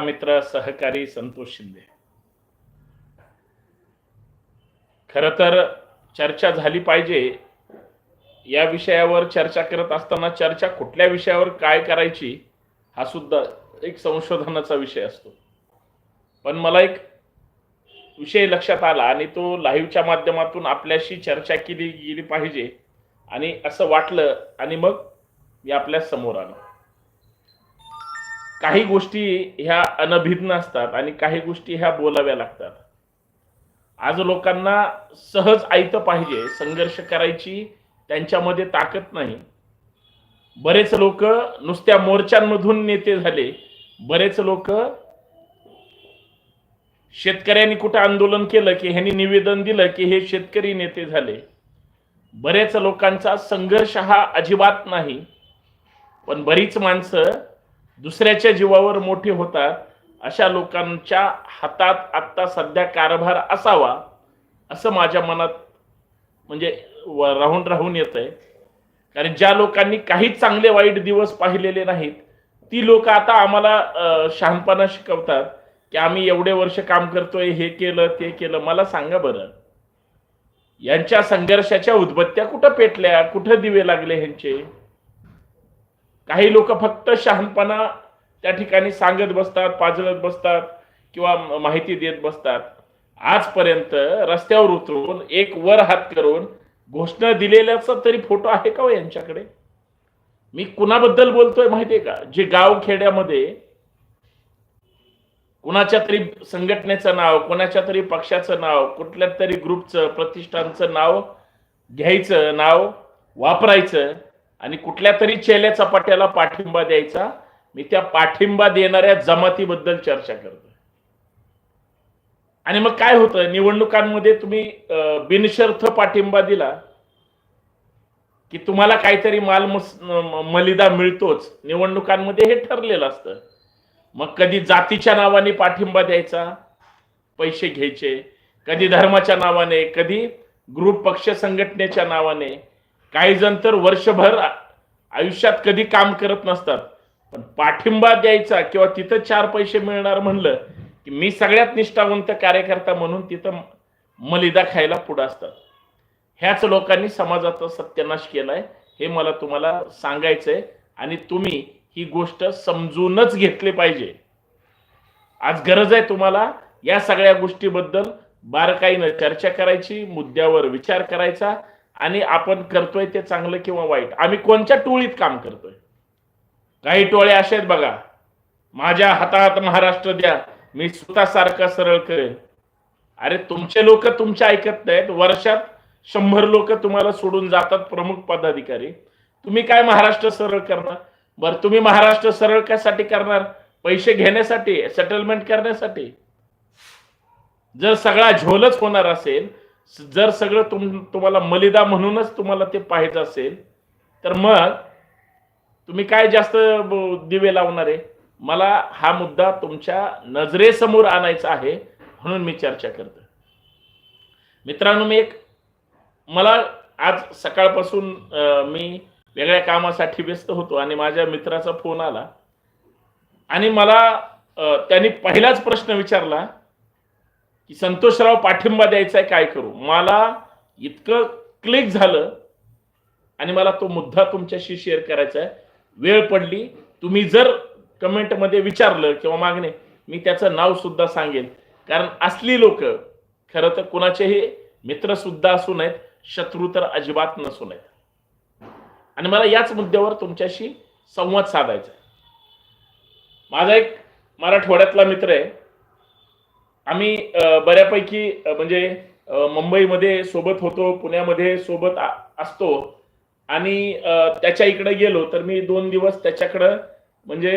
मित्र सहकारी संतोष शिंदे खर तर चर्चा झाली पाहिजे या विषयावर चर्चा करत असताना चर्चा कुठल्या विषयावर काय करायची हा सुद्धा एक संशोधनाचा विषय असतो पण मला एक विषय लक्षात आला आणि तो लाईव्हच्या माध्यमातून आपल्याशी चर्चा केली गेली पाहिजे आणि असं वाटलं आणि मग मी आपल्यासमोर आलो काही गोष्टी ह्या अनभिज्ञ असतात आणि काही गोष्टी ह्या बोलाव्या लागतात. आज लोकांना सहज ऐत पाहिजे संघर्ष करायची त्यांच्यामध्ये ताकद नाही. बरेच लोक नुसत्या मोर्चांमधून नेते झाले. बरेच लोक शेतकऱ्यांनी कुठं आंदोलन केलं की ह्यांनी निवेदन दिलं की हे शेतकरी नेते झाले. बरेच लोकांचा संघर्ष हा अजिबात नाही. पण बरीच माणसं दुसऱ्याच्या जीवावर मोठे होतात अशा लोकांच्या हातात आत्ता सध्या कारभार असावा असं माझ्या मनात म्हणजे राहून राहून येत आहे कारण ज्या लोकांनी काही चांगले वाईट दिवस पाहिलेले नाहीत ती लोक आता आम्हाला शहाणपणा शिकवतात की आम्ही एवढे वर्ष काम करतोय हे केलं ते केलं. मला सांगा बरं यांच्या संघर्षाच्या उद्बत्त्या कुठं पेटल्या कुठं दिवे लागले ह्यांचे? काही लोक फक्त शहाणपणा त्या ठिकाणी सांगत बसतात पाजळत बसतात किंवा माहिती देत बसतात. आजपर्यंत रस्त्यावर उतरून एक वर हात करून घोषणा दिलेल्याचा तरी फोटो आहे का हो यांच्याकडे? मी कुणाबद्दल बोलतोय माहितीये का? जे गाव खेड्यामध्ये कुणाच्या तरी संघटनेचं नाव कोणाच्या तरी पक्षाचं नाव कुठल्या तरी ग्रुपचं प्रतिष्ठानचं नाव घ्यायचं नाव वापरायचं आणि कुठल्या तरी चेल्या चपाट्याला पाठिंबा द्यायचा मी त्या पाठिंबा देणाऱ्या जमातीबद्दल चर्चा करतो आणि मग काय होतं? निवडणुकांमध्ये तुम्ही बिनशर्थ पाठिंबा दिला की तुम्हाला काहीतरी माल मलिदा मिळतोच. निवडणुकांमध्ये हे ठरलेलं असतं. मग कधी जातीच्या नावाने पाठिंबा द्यायचा पैसे घ्यायचे. कधी धर्माच्या नावाने कधी ग्रुप पक्ष संघटनेच्या नावाने. काही जण तर वर्षभर आयुष्यात कधी काम करत नसतात. पण पाठिंबा द्यायचा किंवा तिथं चार पैसे मिळणार म्हणलं की मी सगळ्यात निष्ठावंत कार्यकर्ता म्हणून तिथं मलिदा खायला पुढं असतात. ह्याच लोकांनी समाजाचा सत्यानाश केलाय हे मला तुम्हाला सांगायचंय आणि तुम्ही ही गोष्ट समजूनच घेतली पाहिजे. आज गरज आहे तुम्हाला या सगळ्या गोष्टीबद्दल बारकाईनं चर्चा करायची मुद्द्यावर विचार करायचा आणि आपण करतोय ते चांगलं किंवा वाईट. आम्ही कोणत्या टोळीत काम करतोय? काही टोळे असे आहेत बघा. माझ्या हातात महाराष्ट्र द्या. मी स्वतः सारखा सरळ करेन. अरे तुमचे लोक तुमचे ऐकत नाहीत. वर्षात शंभर लोक तुम्हाला सोडून जातात प्रमुख पदाधिकारी. तुम्ही काय महाराष्ट्र सरळ करणार? बरं तुम्ही महाराष्ट्र सरळ कशासाठी करणार? पैसे घेण्यासाठी? सेटलमेंट करण्यासाठी? जर सगळा झोलच होणार असेल जर सगळं तुम तुम्हाला मलिदा म्हणूनच तुम्हाला ते पाहायचं असेल तर मग तुम्ही काय जास्त दिवे लावणार आहे? मला हा मुद्दा तुमच्या नजरेसमोर आणायचा आहे म्हणून मी चर्चा करतो. मित्रांनो मी एक मला आज सकाळपासून मी वेगळ्या कामासाठी व्यस्त होतो आणि माझ्या मित्राचा फोन आला आणि मला त्यांनी पहिलाच प्रश्न विचारला की संतोषराव पाठिंबा द्यायचा आहे काय करू? मला इतकं क्लिक झालं आणि मला तो मुद्दा तुमच्याशी शेअर करायचा आहे. वेळ पडली. तुम्ही जर कमेंटमध्ये विचारलं किंवा मागणे मी त्याचं नाव सुद्धा सांगेन. कारण असली लोक खरं तर कुणाचेही मित्र सुद्धा असू नयेत शत्रू तर अजिबात नसू नयेत. आणि मला याच मुद्द्यावर तुमच्याशी संवाद साधायचा आहे. माझा एक मराठवाड्यातला मित्र आहे. आम्ही बऱ्यापैकी म्हणजे मुंबईमध्ये सोबत होतो पुण्यामध्ये सोबत असतो. आणि त्याच्या इकडे गेलो तर मी दोन दिवस त्याच्याकडं म्हणजे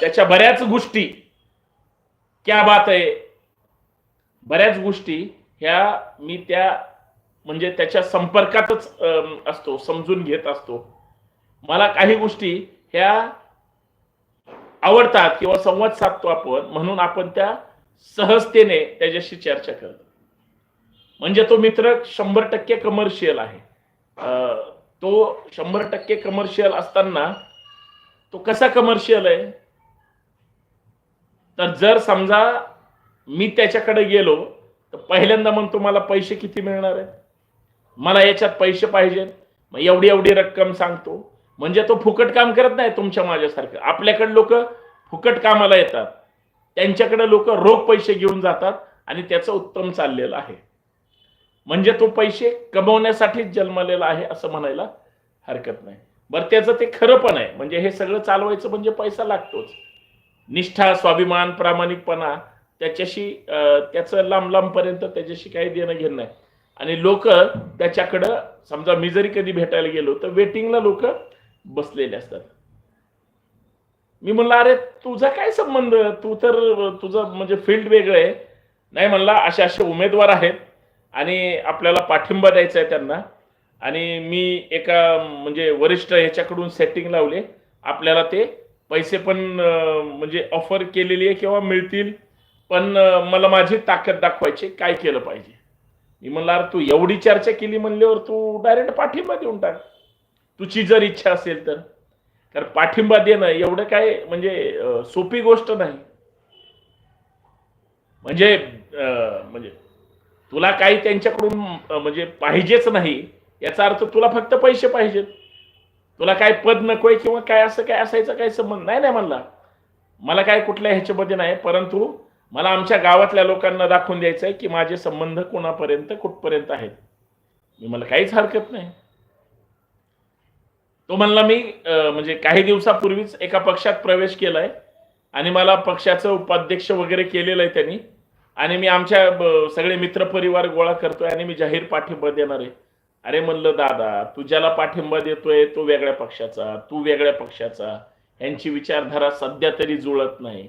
त्याच्या बऱ्याच गोष्टी क्या बात आहे बऱ्याच गोष्टी ह्या मी त्या म्हणजे त्याच्या संपर्कातच असतो समजून घेत असतो. मला काही गोष्टी ह्या आवडतात किंवा संवाद साधतो आपण म्हणून आपण त्या सहजतेने त्याच्याशी चर्चा करतो. म्हणजे तो मित्र शंभर टक्के कमर्शियल आहे. तो शंभर टक्के कमर्शियल असताना तो कसा कमर्शियल आहे? तर जर समजा मी त्याच्याकडे गेलो तर पहिल्यांदा म्हणतो मला पैसे किती मिळणार आहे मला याच्यात पैसे पाहिजेत मग एवढी एवढी रक्कम सांगतो. म्हणजे तो फुकट काम करत नाही तुमच्या माझ्यासारखं. आपल्याकडे लोक फुकट कामाला येतात. त्यांच्याकडे लोक रोख पैसे घेऊन जातात आणि त्याचं उत्तम चाललेलं आहे. म्हणजे तो पैसे कमवण्यासाठीच जन्मलेला आहे असं म्हणायला हरकत नाही. बरं त्याचं ते खरं पण आहे. म्हणजे हे सगळं चालवायचं म्हणजे पैसा लागतोच. निष्ठा स्वाभिमान प्रामाणिकपणा त्याच्याशी त्याचं लांब लांबपर्यंत त्याच्याशी काही देणं घेणं नाही. आणि लोक त्याच्याकडं समजा मी जरी कधी भेटायला गेलो तर वेटिंगला लोक बसलेले असतात. मी म्हणलं अरे तुझा काय संबंध? तू तर तुझं म्हणजे फील्ड वेगळं आहे. नाही म्हणला असे असे उमेदवार आहेत आणि आपल्याला पाठिंबा द्यायचा आहे त्यांना. आणि मी एका म्हणजे वरिष्ठ ह्याच्याकडून सेटिंग लावले. आपल्याला ते पैसे पण म्हणजे ऑफर केलेली आहे किंवा मिळतील. पण मला माझी ताकद दाखवायची काय केलं पाहिजे. मी म्हणला अरे तू एवढी चर्चा केली म्हणल्यावर तू डायरेक्ट पाठिंबा देऊन टाक. तुझी जर इच्छा असेल तर. कारण पाठिंबा देणं एवढं काय म्हणजे सोपी गोष्ट नाही. म्हणजे म्हणजे तुला काही त्यांच्याकडून म्हणजे पाहिजेच नाही याचा अर्थ तुला फक्त पैसे पाहिजेत. तुला काय पद नकोय किंवा काय असं काय असायचं काय संबंध नाही नाही म्हणला. मला काय कुठल्या ह्याच्यामध्ये नाही परंतु मला आमच्या गावातल्या लोकांना दाखवून द्यायचं आहे की माझे संबंध कोणापर्यंत कुठपर्यंत आहेत. मी मला काहीच हरकत नाही. तो म्हणला मी म्हणजे काही दिवसापूर्वीच एका पक्षात प्रवेश केलाय आणि मला पक्षाचं उपाध्यक्ष वगैरे केलेलं आहे त्यांनी आणि मी आमच्या सगळे सगळे मित्रपरिवार गोळा करतोय आणि मी जाहीर पाठिंबा देणार आहे. अरे म्हणलं दादा तू ज्याला पाठिंबा देतोय तो वेगळ्या पक्षाचा तू वेगळ्या पक्षाचा. यांची विचारधारा सध्या तरी जुळत नाही.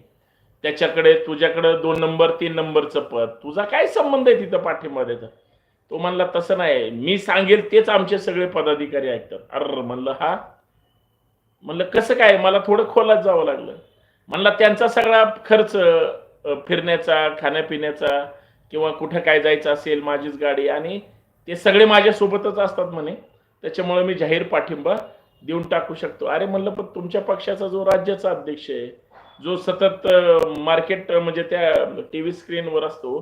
त्याच्याकडे तुझ्याकडे दोन नंबर तीन नंबरचं पद. तुझा काय संबंध आहे तिथं पाठिंबा देतं? तो म्हणला तसं नाही. मी सांगेल तेच आमचे सगळे पदाधिकारी ऐकतात. अर म्हणलं हा? म्हणलं कसं काय? मला थोडं खोलात जावं लागलं. म्हणला त्यांचा सगळा खर्च फिरण्याचा खाण्यापिण्याचा किंवा कुठं काय जायचं असेल माझीच गाडी आणि ते सगळे माझ्यासोबतच असतात म्हणे. त्याच्यामुळे मी जाहीर पाठिंबा देऊन टाकू शकतो. अरे म्हणलं पण तुमच्या पक्षाचा जो राज्याचा अध्यक्ष आहे जो सतत मार्केट म्हणजे त्या टी व्ही स्क्रीनवर असतो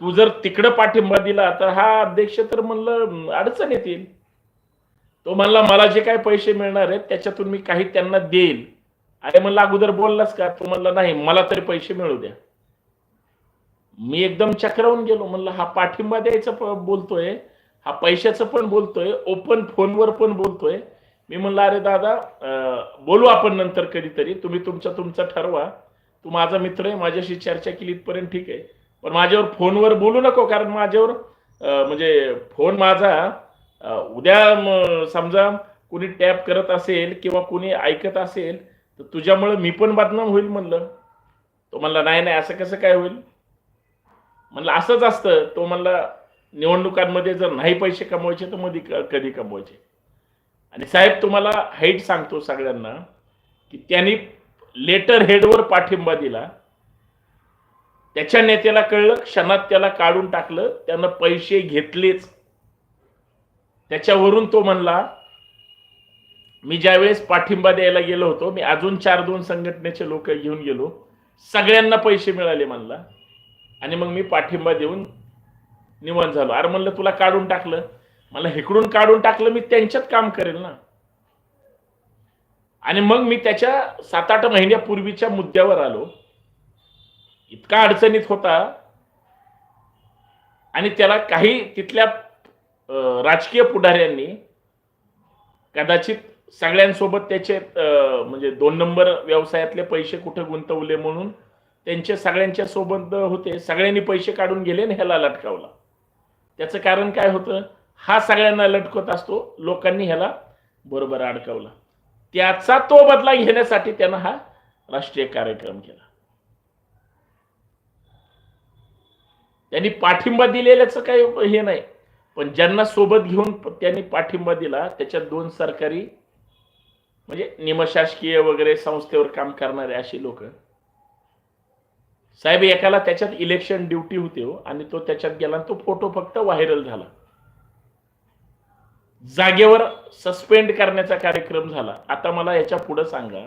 तू जर तिकडं पाठिंबा दिला तर हा अध्यक्ष तर म्हणलं अडचण येतील. तो म्हणला मला जे काय पैसे मिळणार आहेत त्याच्यातून मी काही त्यांना देईल. अरे म्हणलं अगोदर बोललास का? तो म्हणला नाही मला तरी पैसे मिळू द्या. मी एकदम चक्रावून गेलो. म्हणलं हा पाठिंबा द्यायचा बोलतोय. हा पैशाचं पण बोलतोय. ओपन फोनवर पण बोलतोय. मी म्हणलं अरे दादा बोलू आपण नंतर कधीतरी. तुम्ही तुमचा तुमचा ठरवा. तू माझा मित्र आहे. माझ्याशी चर्चा केली इथपर्यंत ठीक आहे. पण माझ्यावर फोनवर बोलू नको कारण माझ्यावर म्हणजे फोन माझा उद्या समजा कुणी टॅप करत असेल किंवा कुणी ऐकत असेल तर तुझ्यामुळे मी पण बदनाम होईल म्हणलं. तो म्हणला नाही नाही असं कसं काय होईल? म्हणलं असंच असतं. तो म्हणला निवडणुकांमध्ये जर नाही पैसे कमवायचे तर मध्ये कधी कमवायचे? आणि साहेब तुम्हाला हाईट सांगतो सगळ्यांना की त्यांनी लेटर हेडवर पाठिंबा दिला. त्याच्या नेत्याला कळलं क्षणात त्याला काढून टाकलं त्यानं पैसे घेतलेच. त्याच्यावरून तो म्हणला मी ज्यावेळेस पाठिंबा द्यायला गेलो होतो मी अजून चार दोन संघटनेचे लोक घेऊन गेलो सगळ्यांना पैसे मिळाले म्हणला. आणि मग मी पाठिंबा देऊन निवांत झालो. अरे म्हणलं तुला काढून टाकलं. मला इकडून काढून टाकलं मी त्यांच्यात काम करेल ना. आणि मग मी त्याच्या सात आठ महिन्यापूर्वीच्या मुद्द्यावर आलो. इतका अडचणीत होता. आणि त्याला काही तिथल्या राजकीय पुढाऱ्यांनी कदाचित सगळ्यांसोबत त्याचे म्हणजे दोन नंबर व्यवसायातले पैसे कुठे गुंतवले म्हणून त्यांचे सगळ्यांच्या सोबत होते. सगळ्यांनी पैसे काढून गेले आणि ह्याला लटकावला. त्याचं कारण काय होतं? हा सगळ्यांना लटकत असतो. लोकांनी ह्याला बरोबर अडकवला. त्याचा तो बदला घेण्यासाठी त्यानं हा राष्ट्रीय कार्यक्रम केला. त्यांनी पाठिंबा दिलेल्याचं काही हे नाही. पण ज्यांना सोबत घेऊन त्यांनी पाठिंबा दिला त्याच्यात दोन सरकारी म्हणजे निमशासकीय वगैरे संस्थेवर काम करणारे अशी लोक. साहेब एकाला त्याच्यात इलेक्शन ड्युटी होते हो आणि तो त्याच्यात गेला आणि तो फोटो फक्त व्हायरल झाला. जागेवर सस्पेंड करण्याचा कार्यक्रम झाला. आता मला याच्यापुढे सांगा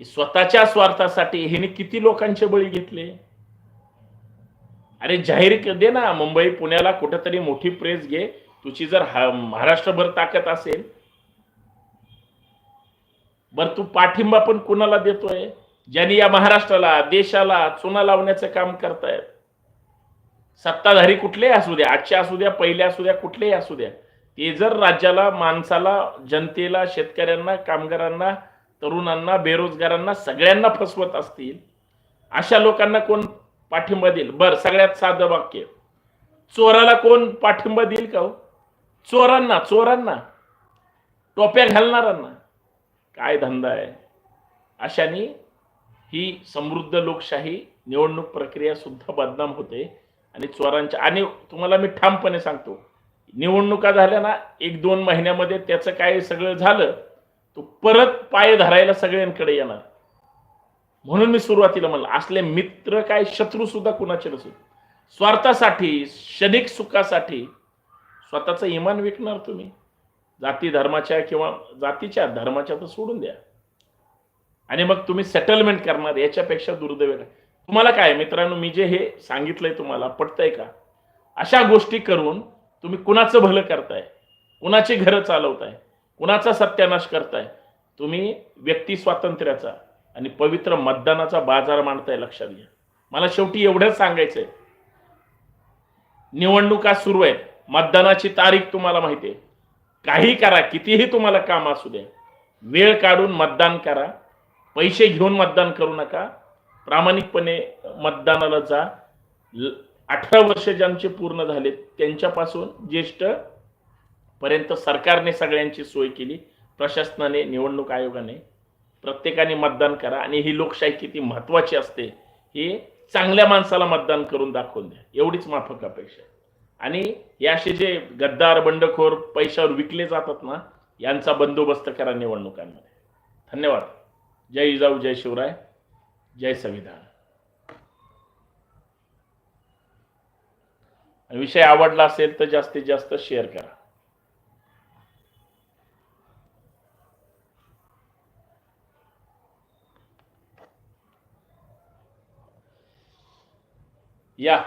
की स्वतःच्या स्वार्थासाठी हिने किती लोकांचे बळी घेतले? अरे जाहीर दे ना मुंबई पुण्याला कुठेतरी मोठी प्रेस घे. तुझी जर महाराष्ट्रभर ताकद असेल बर तू पाठिंबा पण कुणाला देतोय? ज्यांनी या महाराष्ट्राला देशाला चुना लावण्याचं काम करतायत. सत्ताधारी कुठलेही असू द्या आजच्या असू द्या पहिल्या असू द्या कुठलेही असू द्या. ते जर राज्याला माणसाला जनतेला शेतकऱ्यांना कामगारांना तरुणांना बेरोजगारांना सगळ्यांना फसवत असतील अशा लोकांना कोण पाठिंबा देईल. बर सगळ्यात साधं वाक्य. चोराला कोण पाठिंबा देईल का हो? चोरांना चोरांना. टोप्या घालणाऱ्यांना. काय धंदा आहे? अशाने ही समृद्ध लोकशाही निवडणूक प्रक्रिया सुद्धा बदनाम होते. आणि चोरांच्या आणि तुम्हाला मी ठामपणे सांगतो निवडणुका झाल्या ना एक दोन महिन्यामध्ये त्याचं काय सगळं झालं तो परत पाय धरायला सगळ्यांकडे येणार. म्हणून मी सुरुवातीला म्हणलं असले मित्र काय शत्रू सुद्धा कुणाचे नसून. स्वार्थासाठी क्षणिक सुखासाठी स्वतःचं इमान विकणार तुम्ही. जाती धर्माच्या किंवा जातीच्या धर्माच्या तर सोडून द्या. आणि मग तुम्ही सेटलमेंट करणार याच्यापेक्षा दुर्दैव तुम्हाला काय मित्रांनो मी जे हे सांगितलंय तुम्हाला पटतंय का? अशा गोष्टी करून तुम्ही कुणाचं भलं करताय? कुणाची घरं चालवताय? कुणाचा सत्यानाश करताय? तुम्ही व्यक्ती स्वातंत्र्याचा. आणि पवित्र मतदानाचा बाजार मांडताय लक्षात घ्या. मला शेवटी एवढंच सांगायचंय. निवडणुका सुरू आहेत. मतदानाची तारीख तुम्हाला माहिती आहे. काही करा कितीही तुम्हाला काम असू द्या. वेळ काढून मतदान करा. पैसे घेऊन मतदान करू नका. प्रामाणिकपणे मतदानाला जा. अठरा वर्ष ज्यांचे पूर्ण झाले त्यांच्यापासून ज्येष्ठ पर्यंत सरकारने सगळ्यांची सोय केली. प्रशासनाने निवडणूक आयोगाने. प्रत्येकाने मतदान करा आणि ही लोकशाही किती महत्वाची असते ही चांगल्या माणसाला मतदान करून दाखवून द्या. एवढीच माफक अपेक्षा आणि हे असे जे गद्दार बंडखोर पैशावर विकले जातात ना यांचा बंदोबस्त करा निवडणुकांमध्ये. धन्यवाद. जय जिजाऊ जय शिवराय जय संविधान. विषय आवडला असेल तर जास्तीत जास्त शेअर करा. Yeah.